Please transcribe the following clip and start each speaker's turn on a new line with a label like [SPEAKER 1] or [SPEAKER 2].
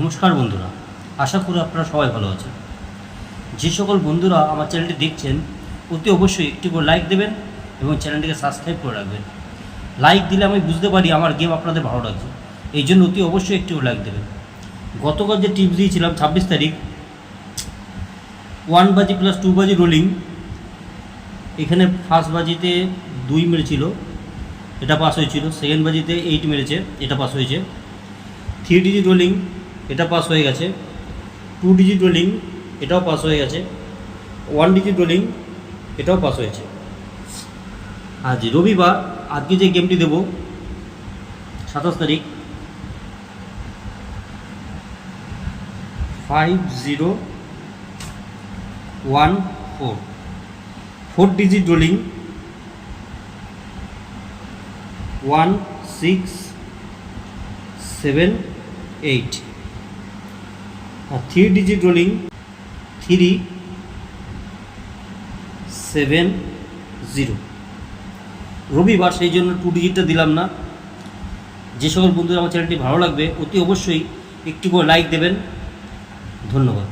[SPEAKER 1] নমস্কার বন্ধুরা, আশা করি আপনারা সবাই ভালো আছেন। যে সকল বন্ধুরা আমার চ্যানেলটি দেখছেন, অতি অবশ্যই একটি করে লাইক দেবেন এবং চ্যানেলটিকে সাবস্ক্রাইব করে রাখবেন। লাইক দিলে আমি বুঝতে পারি আমার গেম আপনাদের ভালো লাগছে, এই জন্য অতি অবশ্যই একটি করে লাইক দেবেন। গতকাল যে টিপস দিয়েছিলাম ছাব্বিশ তারিখ ওয়ান বাজি প্লাস টু বাজি রোলিং এখানে ফার্স্ট বাজিতে দুই মেরেছিল, এটা পাস হয়েছিল। সেকেন্ড বাজিতে এইট মেরেছে, এটা পাস হয়েছে। থ্রি ডিজিট রোলিং এটা পাস হয়ে গেছে। টু ডিজিট রোলিং এটাও পাস হয়ে গেছে। ওয়ান ডিজিট রোলিং এটাও পাস হয়েছে। আজ রবিবার, আজকে যে গেমটি দেব, সাতাশ তারিখ five zero one four four digit rolling one six seven eight আর three digit rolling three seven zero রবিবার সেই জন্য টু ডিজিটটা দিলাম না। যে সকল বন্ধুরা আমার চ্যানেলটি ভালো লাগবে, অতি অবশ্যই একটু করে লাইক দেবেন। ধন্যবাদ।